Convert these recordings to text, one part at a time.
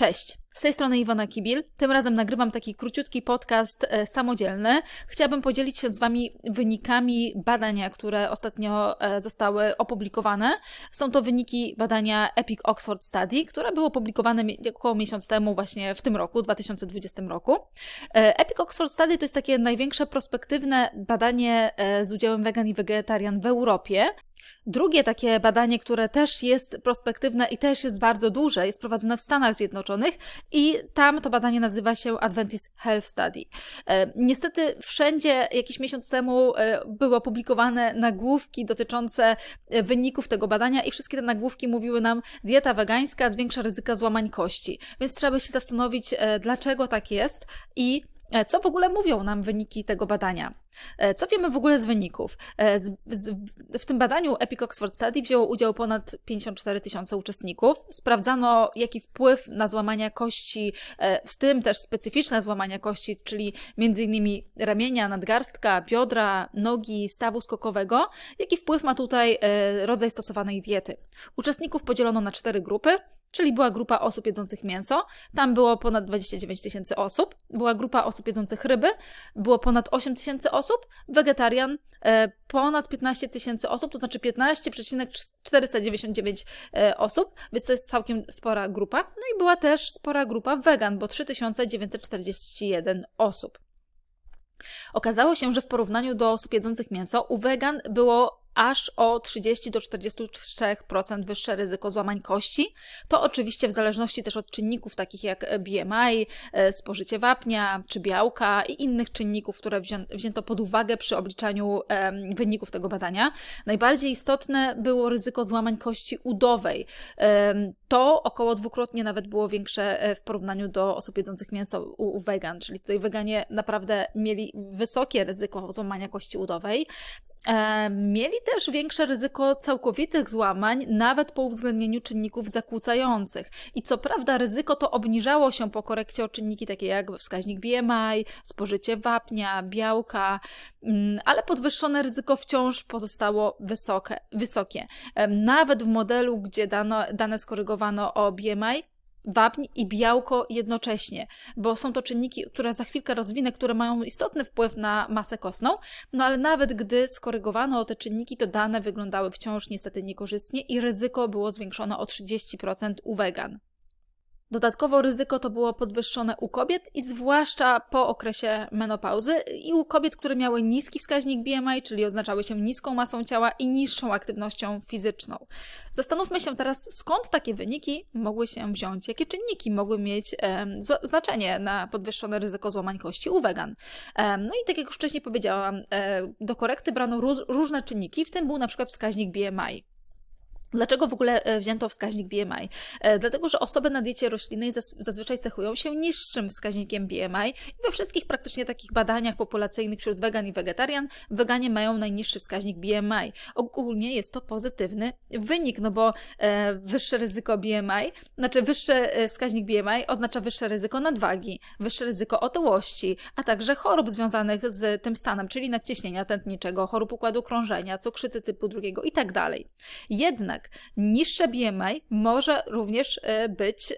Cześć, z tej strony Iwona Kibil. Tym razem nagrywam taki króciutki podcast e, samodzielny. Chciałabym podzielić się z Wami wynikami badania, które ostatnio e, zostały opublikowane. Są to wyniki badania Epic Oxford Study, które było opublikowane około miesiąc temu, właśnie w tym roku, 2020 roku. E, Epic Oxford Study to jest takie największe prospektywne badanie z udziałem wegan i wegetarian w Europie. Drugie takie badanie, które też jest prospektywne i też jest bardzo duże, jest prowadzone w Stanach Zjednoczonych i tam to badanie nazywa się Adventist Health Study. E, niestety wszędzie jakiś miesiąc temu e, były opublikowane nagłówki dotyczące e, wyników tego badania i wszystkie te nagłówki mówiły nam dieta wegańska zwiększa ryzyko złamań kości. Więc trzeba by się zastanowić, dlaczego tak jest i co w ogóle mówią nam wyniki tego badania. E, Co wiemy w ogóle z wyników? E, Z, z, w tym badaniu Epic Oxford Study wzięło udział ponad 54 tysiące uczestników. Sprawdzano, jaki wpływ na złamania kości, e, w tym też specyficzne złamania kości, czyli m.in. ramienia, nadgarstka, biodra, nogi, stawu skokowego, jaki wpływ ma tutaj e, rodzaj stosowanej diety. Uczestników podzielono na cztery grupy. Czyli była grupa osób jedzących mięso, tam było ponad 29 tysięcy osób. Była grupa osób jedzących ryby, było ponad 8 tysięcy osób. Wegetarian e, ponad 15 tysięcy osób, to znaczy 15,499 e, osób, więc to jest całkiem spora grupa. No i była też spora grupa wegan, bo 3941 osób. Okazało się, że w porównaniu do osób jedzących mięso, u wegan było aż o 30 do 43% wyższe ryzyko złamań kości. To oczywiście w zależności też od czynników takich jak BMI, e, spożycie wapnia czy białka i innych czynników, które wzięto pod uwagę przy obliczaniu wyników tego badania. Najbardziej istotne było ryzyko złamań kości udowej. To około dwukrotnie nawet było większe e, w porównaniu do osób jedzących mięso u wegan, czyli tutaj weganie naprawdę mieli wysokie ryzyko złamania kości udowej. E, Mieli też większe ryzyko całkowitych złamań, nawet po uwzględnieniu czynników zakłócających. I co prawda, ryzyko to obniżało się po korekcie o czynniki takie jak wskaźnik BMI, spożycie wapnia, białka, mm, ale podwyższone ryzyko wciąż pozostało wysokie. wysokie. E, Nawet w modelu, gdzie dano, dane skorygowano o BMI, wapń i białko jednocześnie, bo są to czynniki, które za chwilkę rozwinę, które mają istotny wpływ na masę kostną, no ale nawet gdy skorygowano te czynniki, to dane wyglądały wciąż niestety niekorzystnie i ryzyko było zwiększone o 30% u wegan. Dodatkowo ryzyko to było podwyższone u kobiet i zwłaszcza po okresie menopauzy i u kobiet, które miały niski wskaźnik BMI, czyli oznaczały się niską masą ciała i niższą aktywnością fizyczną. Zastanówmy się teraz, skąd takie wyniki mogły się wziąć, jakie czynniki mogły mieć zła- znaczenie na podwyższone ryzyko złamań kości u wegan. Em, no i tak jak już wcześniej powiedziałam, e, do korekty brano róż, różne czynniki, w tym był na przykład wskaźnik BMI. Dlaczego w ogóle e, wzięto wskaźnik BMI? E, Dlatego, że osoby na diecie roślinnej zaz- zazwyczaj cechują się niższym wskaźnikiem BMI i we wszystkich praktycznie takich badaniach populacyjnych wśród wegan i wegetarian weganie mają najniższy wskaźnik BMI. Ogólnie jest to pozytywny wynik, no bo e, wyższe ryzyko BMI, znaczy wyższy wskaźnik BMI oznacza wyższe ryzyko nadwagi, wyższe ryzyko otyłości, a także chorób związanych z tym stanem, czyli nadciśnienia tętniczego, chorób układu krążenia, cukrzycy typu drugiego i tak dalej. Jednak niższe BMI może również e, być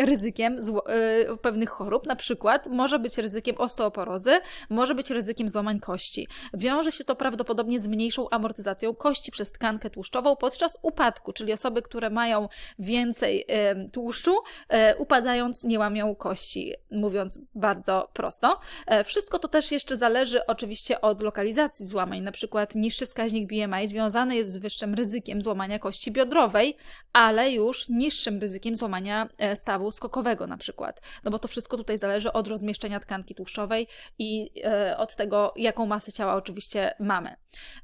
ryzykiem e, pewnych chorób, na przykład może być ryzykiem osteoporozy, może być ryzykiem złamań kości. Wiąże się to prawdopodobnie z mniejszą amortyzacją kości przez tkankę tłuszczową podczas upadku, czyli osoby, które mają więcej tłuszczu, e, upadając nie łamią kości, mówiąc bardzo prosto. Wszystko to też jeszcze zależy oczywiście od lokalizacji złamań, na przykład niższy wskaźnik BMI związany jest z wyższym ryzykiem złamania kości biodrowej, ale już niższym ryzykiem złamania e, stawu skokowego na przykład. No bo to wszystko tutaj zależy od rozmieszczenia tkanki tłuszczowej i e, od tego, jaką masę ciała oczywiście mamy.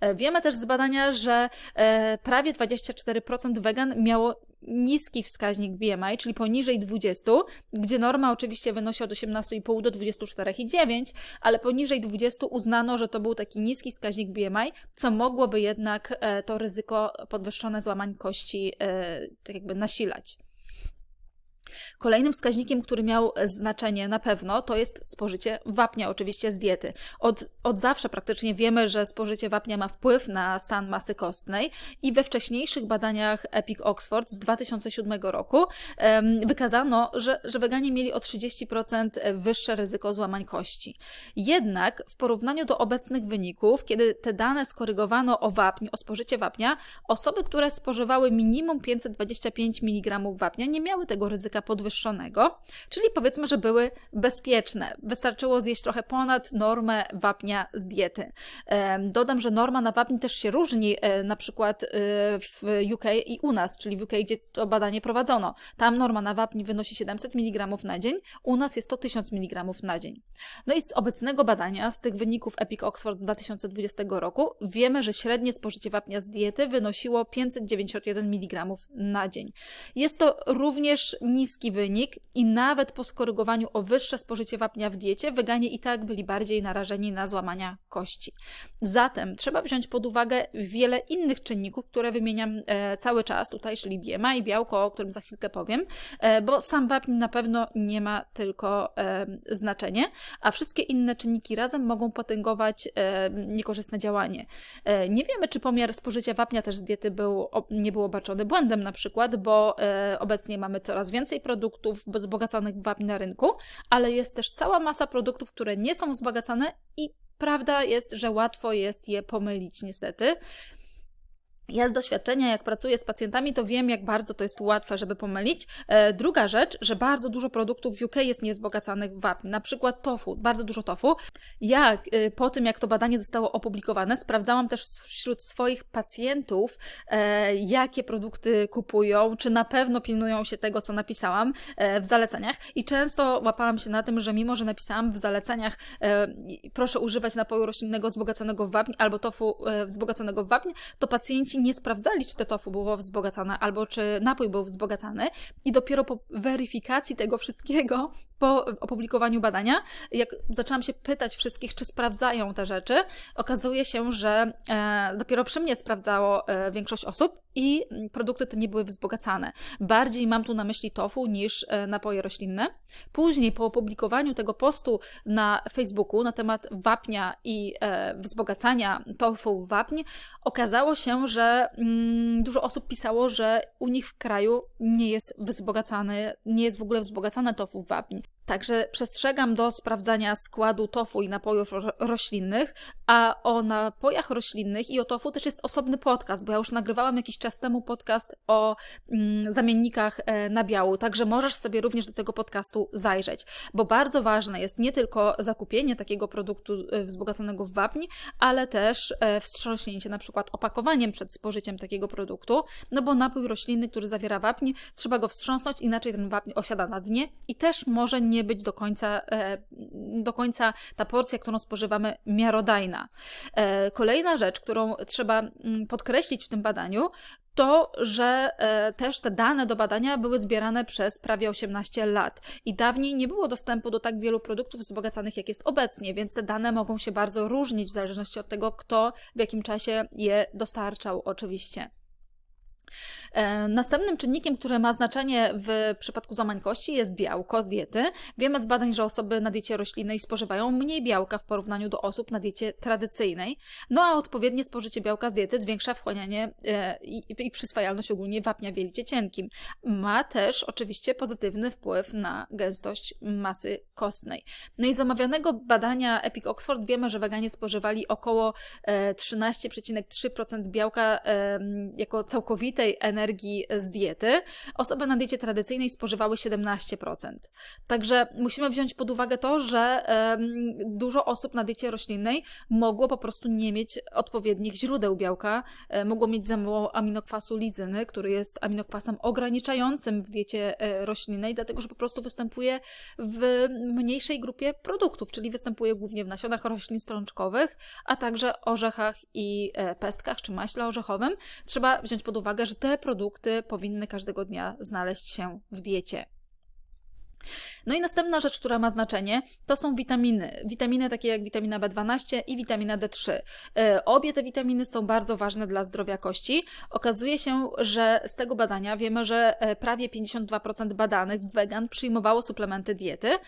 E, Wiemy też z badania, że prawie 24% wegan miało niski wskaźnik BMI, czyli poniżej 20, gdzie norma oczywiście wynosi od 18,5 do 24,9, ale poniżej 20 uznano, że to był taki niski wskaźnik BMI, co mogłoby jednak e, to ryzyko podwyższone złamań kości e, tak jakby nasilać. Kolejnym wskaźnikiem, który miał znaczenie na pewno, to jest spożycie wapnia, oczywiście z diety. Od, od zawsze praktycznie wiemy, że spożycie wapnia ma wpływ na stan masy kostnej i we wcześniejszych badaniach Epic Oxford z 2007 roku um, wykazano, że, że weganie mieli o 30% wyższe ryzyko złamań kości. Jednak w porównaniu do obecnych wyników, kiedy te dane skorygowano o wapń, o spożycie wapnia, osoby, które spożywały minimum 525 mg wapnia nie miały tego ryzyka podwyższonego, czyli powiedzmy, że były bezpieczne. Wystarczyło zjeść trochę ponad normę wapnia z diety. Dodam, że norma na wapń też się różni, e, na przykład e, w UK i u nas, czyli w UK, gdzie to badanie prowadzono. Tam norma na wapń wynosi 700 mg na dzień, u nas jest to 1000 mg na dzień. No i z obecnego badania, z tych wyników Epic Oxford 2020 roku, wiemy, że średnie spożycie wapnia z diety wynosiło 591 mg na dzień. Jest to również niski wynik i nawet po skorygowaniu o wyższe spożycie wapnia w diecie, weganie i tak byli bardziej narażeni na złamania kości. Zatem trzeba wziąć pod uwagę wiele innych czynników, które wymieniam e, cały czas tutaj, czyli BMI, białko, o którym za chwilkę powiem, e, bo sam wapń na pewno nie ma tylko e, znaczenie, a wszystkie inne czynniki razem mogą potęgować niekorzystne działanie. Nie wiemy, czy pomiar spożycia wapnia też z diety był, nie był obarczony błędem na przykład, bo obecnie mamy coraz więcej produktów wzbogaconych w wapń na rynku, ale jest też cała masa produktów, które nie są wzbogacane i prawda jest, że łatwo jest je pomylić niestety. Ja z doświadczenia, jak pracuję z pacjentami, to wiem, jak bardzo to jest łatwe, żeby pomylić. E, druga rzecz, że bardzo dużo produktów w UK jest niezbogacanych w wapń, na przykład tofu, bardzo dużo tofu. Ja e, po tym, jak to badanie zostało opublikowane, sprawdzałam też wśród swoich pacjentów, e, jakie produkty kupują, czy na pewno pilnują się tego, co napisałam w zaleceniach i często łapałam się na tym, że mimo, że napisałam w zaleceniach proszę używać napoju roślinnego wzbogaconego w wapń albo tofu wzbogaconego w wapń, to pacjenci nie sprawdzali, czy to tofu było wzbogacane, albo czy napój był wzbogacany i dopiero po weryfikacji tego wszystkiego, po opublikowaniu badania, jak zaczęłam się pytać wszystkich, czy sprawdzają te rzeczy, okazuje się, że e, dopiero przy mnie sprawdzało e, większość osób i produkty te nie były wzbogacane. Bardziej mam tu na myśli tofu niż e, napoje roślinne. Później po opublikowaniu tego postu na Facebooku na temat wapnia i e, wzbogacania tofu w wapń, okazało się, że mm, dużo osób pisało, że u nich w kraju nie jest wzbogacany, nie jest w ogóle wzbogacane tofu w wapń. Także przestrzegam do sprawdzania składu tofu i napojów roślinnych, a o napojach roślinnych i o tofu też jest osobny podcast, bo ja już nagrywałam jakiś czas temu podcast o mm, zamiennikach e, nabiału, także możesz sobie również do tego podcastu zajrzeć, bo bardzo ważne jest nie tylko zakupienie takiego produktu e, wzbogaconego w wapń, ale też e, wstrząśnięcie na przykład opakowaniem przed spożyciem takiego produktu, no bo napój roślinny, który zawiera wapń, trzeba go wstrząsnąć, inaczej ten wapń osiada na dnie i też może nie być do końca, do końca ta porcja, którą spożywamy, miarodajna. E, kolejna rzecz, którą trzeba mm, podkreślić w tym badaniu, to, że e, też te dane do badania były zbierane przez prawie 18 lat i dawniej nie było dostępu do tak wielu produktów wzbogacanych, jak jest obecnie, więc te dane mogą się bardzo różnić w zależności od tego, kto w jakim czasie je dostarczał, oczywiście. E, następnym czynnikiem, który ma znaczenie w przypadku złamań kości jest białko z diety. Wiemy z badań, że osoby na diecie roślinnej spożywają mniej białka w porównaniu do osób na diecie tradycyjnej, no a odpowiednie spożycie białka z diety zwiększa wchłanianie e, i, przyswajalność ogólnie wapnia w jelicie cienkim. Ma też oczywiście pozytywny wpływ na gęstość masy kostnej. No i z omawianego badania Epic Oxford wiemy, że weganie spożywali około 13,3% e, białka jako całkowitej energii energii z diety. Osoby na diecie tradycyjnej spożywały 17%. Także musimy wziąć pod uwagę to, że dużo osób na diecie roślinnej mogło po prostu nie mieć odpowiednich źródeł białka, e, mogło mieć za mało aminokwasu lizyny, który jest aminokwasem ograniczającym w diecie e, roślinnej, dlatego że po prostu występuje w mniejszej grupie produktów, czyli występuje głównie w nasionach roślin strączkowych, a także orzechach i e, pestkach czy maśle orzechowym. Trzeba wziąć pod uwagę, że te produkty powinny każdego dnia znaleźć się w diecie. No i następna rzecz, która ma znaczenie, to są witaminy. Witaminy takie jak witamina B12 i witamina D3. E, obie te witaminy są bardzo ważne dla zdrowia kości. Okazuje się, że z tego badania wiemy, że e, prawie 52% badanych wegan przyjmowało suplementy diety,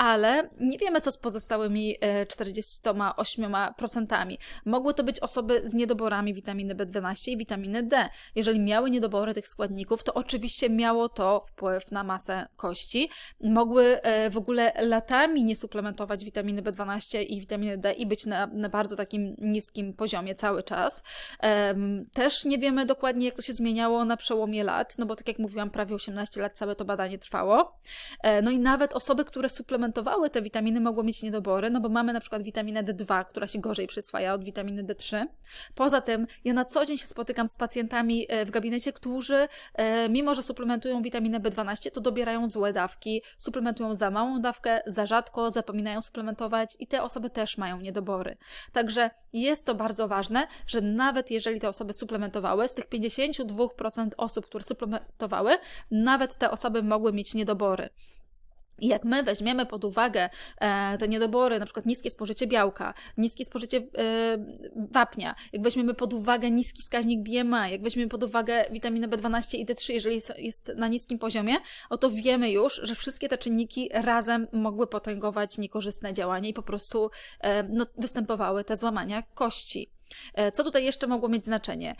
ale nie wiemy, co z pozostałymi 48%. E, Mogły to być osoby z niedoborami witaminy B12 i witaminy D. Jeżeli miały niedobory tych składników, to oczywiście miało to wpływ na masę kości. Mogły e, w ogóle latami nie suplementować witaminy B12 i witaminy D i być na, na bardzo takim niskim poziomie cały czas. Też nie wiemy dokładnie, jak to się zmieniało na przełomie lat, no bo tak jak mówiłam, prawie 18 lat całe to badanie trwało. E, no i nawet osoby, które suplementowały suplementowały te witaminy, mogło mieć niedobory, no bo mamy na przykład witaminę D2, która się gorzej przyswaja od witaminy D3. Poza tym, ja na co dzień się spotykam z pacjentami e, w gabinecie, którzy, e, mimo że suplementują witaminę B12, to dobierają złe dawki, suplementują za małą dawkę, za rzadko, zapominają suplementować i te osoby też mają niedobory. Także jest to bardzo ważne, że nawet jeżeli te osoby suplementowały, z tych 52% osób, które suplementowały, nawet te osoby mogły mieć niedobory. I jak my weźmiemy pod uwagę e, te niedobory, na przykład niskie spożycie białka, niskie spożycie e, wapnia, jak weźmiemy pod uwagę niski wskaźnik BMI, jak weźmiemy pod uwagę witaminę B12 i D3, jeżeli jest, na niskim poziomie, oto wiemy już, że wszystkie te czynniki razem mogły potęgować niekorzystne działanie i po prostu e, no, występowały te złamania kości. Co tutaj jeszcze mogło mieć znaczenie?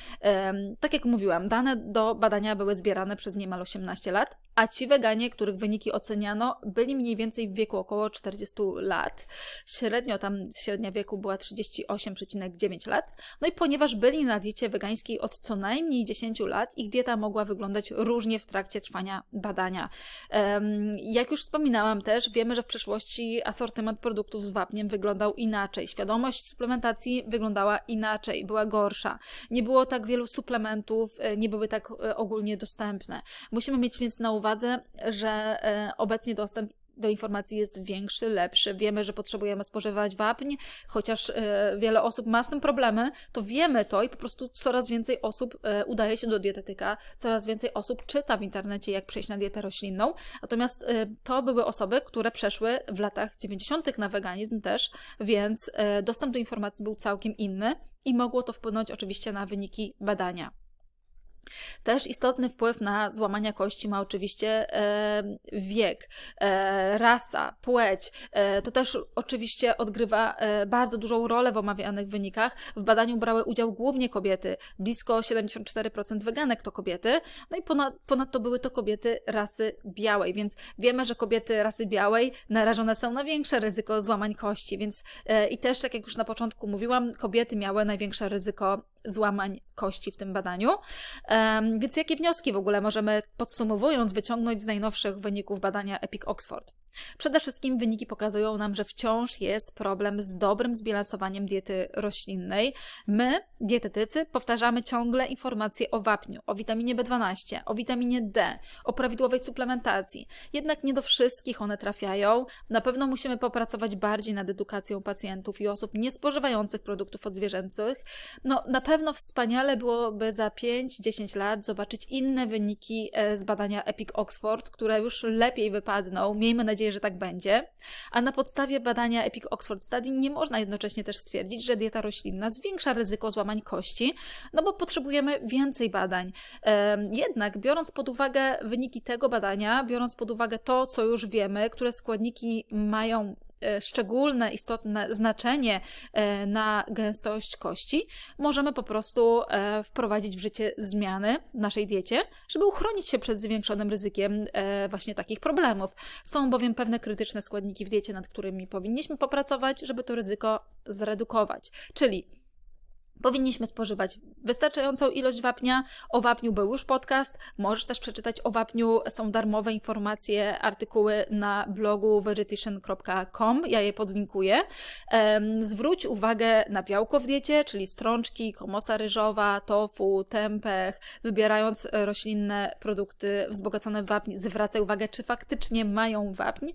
Tak jak mówiłam, dane do badania były zbierane przez niemal 18 lat, a ci weganie, których wyniki oceniano, byli mniej więcej w wieku około 40 lat. Średnio tam średnia wieku była 38,9 lat. No i ponieważ byli na diecie wegańskiej od co najmniej 10 lat, ich dieta mogła wyglądać różnie w trakcie trwania badania. Jak już wspominałam też, wiemy, że w przeszłości asortyment produktów z wapniem wyglądał inaczej. Świadomość suplementacji wyglądała inaczej była gorsza. Nie było tak wielu suplementów, e, nie były tak e, ogólnie dostępne. Musimy mieć więc na uwadze, że e, obecnie dostęp do informacji jest większy, lepszy. Wiemy, że potrzebujemy spożywać wapń, chociaż wiele osób ma z tym problemy, to wiemy to i po prostu coraz więcej osób udaje się do dietetyka, coraz więcej osób czyta w internecie, jak przejść na dietę roślinną. Natomiast to były osoby, które przeszły w latach 90. na weganizm też, więc dostęp do informacji był całkiem inny i mogło to wpłynąć oczywiście na wyniki badania. Też istotny wpływ na złamania kości ma oczywiście e, wiek, e, rasa, płeć. E, to też oczywiście odgrywa e, bardzo dużą rolę w omawianych wynikach. W badaniu brały udział głównie kobiety, blisko 74% weganek to kobiety, no i ponad, ponadto były to kobiety rasy białej, więc wiemy, że kobiety rasy białej narażone są na większe ryzyko złamań kości, więc e, i też, tak jak już na początku mówiłam, kobiety miały największe ryzyko złamań kości w tym badaniu. Więc jakie wnioski w ogóle możemy podsumowując wyciągnąć z najnowszych wyników badania Epic Oxford? Przede wszystkim wyniki pokazują nam, że wciąż jest problem z dobrym zbilansowaniem diety roślinnej. My, dietetycy, powtarzamy ciągle informacje o wapniu, o witaminie B12, o witaminie D, o prawidłowej suplementacji. Jednak nie do wszystkich one trafiają. Na pewno musimy popracować bardziej nad edukacją pacjentów i osób niespożywających produktów odzwierzęcych. No, na pewno wspaniale byłoby za 5-10 lat zobaczyć inne wyniki e, z badania Epic Oxford, które już lepiej wypadną. Miejmy nadzieję, że tak będzie. A na podstawie badania Epic Oxford Study nie można jednocześnie też stwierdzić, że dieta roślinna zwiększa ryzyko złamań kości, no bo potrzebujemy więcej badań. Jednak biorąc pod uwagę wyniki tego badania, biorąc pod uwagę to, co już wiemy, które składniki mają E, szczególne, istotne znaczenie e, na gęstość kości, możemy po prostu e, wprowadzić w życie zmiany w naszej diecie, żeby uchronić się przed zwiększonym ryzykiem właśnie takich problemów. Są bowiem pewne krytyczne składniki w diecie, nad którymi powinniśmy popracować, żeby to ryzyko zredukować. Czyli Powinniśmy spożywać wystarczającą ilość wapnia. O wapniu był już podcast. Możesz też przeczytać o wapniu. Są darmowe informacje, artykuły na blogu vegetarian.com. Ja je podlinkuję. Zwróć uwagę na białko w diecie, czyli strączki, komosa ryżowa, tofu, tempeh. Wybierając roślinne produkty wzbogacone w wapń, zwracaj uwagę, czy faktycznie mają wapń.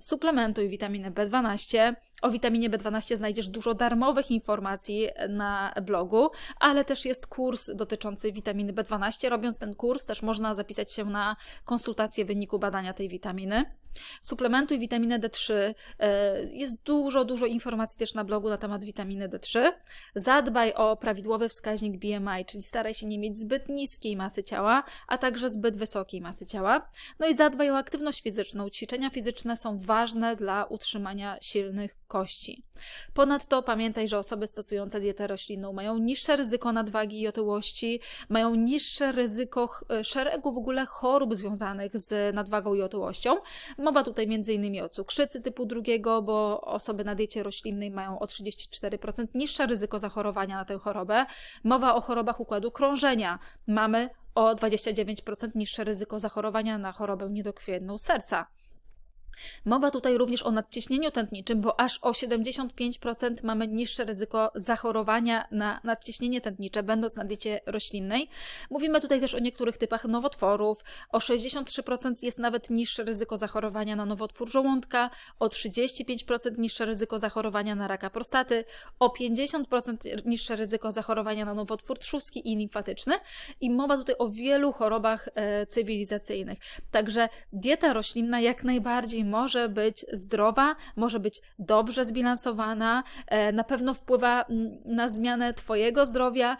Suplementuj witaminę B12. O witaminie B12 znajdziesz dużo darmowych informacji na blogu, ale też jest kurs dotyczący witaminy B12. Robiąc ten kurs, też można zapisać się na konsultację wyniku badania tej witaminy. Suplementuj witaminę D3. E, jest dużo, dużo informacji też na blogu na temat witaminy D3. Zadbaj o prawidłowy wskaźnik BMI, czyli staraj się nie mieć zbyt niskiej masy ciała, a także zbyt wysokiej masy ciała. No i zadbaj o aktywność fizyczną. Ćwiczenia fizyczne są ważne dla utrzymania silnych kości. Ponadto pamiętaj, że osoby stosujące dietę roślinną mają niższe ryzyko nadwagi i otyłości, mają niższe ryzyko e, szeregu w ogóle chorób związanych z nadwagą i otyłością. Mowa tutaj m.in. o cukrzycy typu drugiego, bo osoby na diecie roślinnej mają o 34% niższe ryzyko zachorowania na tę chorobę. Mowa o chorobach układu krążenia. Mamy o 29% niższe ryzyko zachorowania na chorobę niedokrwienną serca. Mowa tutaj również o nadciśnieniu tętniczym, bo aż o 75% mamy niższe ryzyko zachorowania na nadciśnienie tętnicze, będąc na diecie roślinnej. Mówimy tutaj też o niektórych typach nowotworów. O 63% jest nawet niższe ryzyko zachorowania na nowotwór żołądka, o 35% niższe ryzyko zachorowania na raka prostaty, o 50% niższe ryzyko zachorowania na nowotwór trzustki i limfatyczny. I mowa tutaj o wielu chorobach e, cywilizacyjnych. Także dieta roślinna jak najbardziej może być zdrowa, może być dobrze zbilansowana, e, na pewno wpływa na zmianę Twojego zdrowia,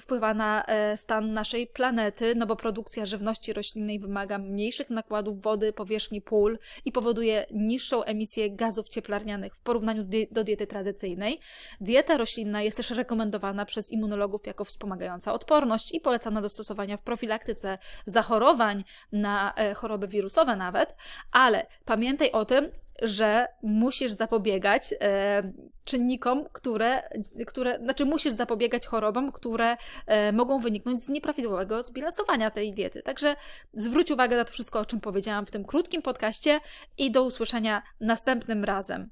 wpływa na e, stan naszej planety, no bo produkcja żywności roślinnej wymaga mniejszych nakładów wody, powierzchni pól i powoduje niższą emisję gazów cieplarnianych w porównaniu do diety tradycyjnej. Dieta roślinna jest też rekomendowana przez immunologów jako wspomagająca odporność i polecana do stosowania w profilaktyce zachorowań na e, choroby wirusowe nawet, ale pamiętaj, pamiętaj o tym, że musisz zapobiegać e, czynnikom, które, które, znaczy musisz zapobiegać chorobom, które e, mogą wyniknąć z nieprawidłowego zbilansowania tej diety. Także zwróć uwagę na to wszystko, o czym powiedziałam w tym krótkim podcaście i do usłyszenia następnym razem.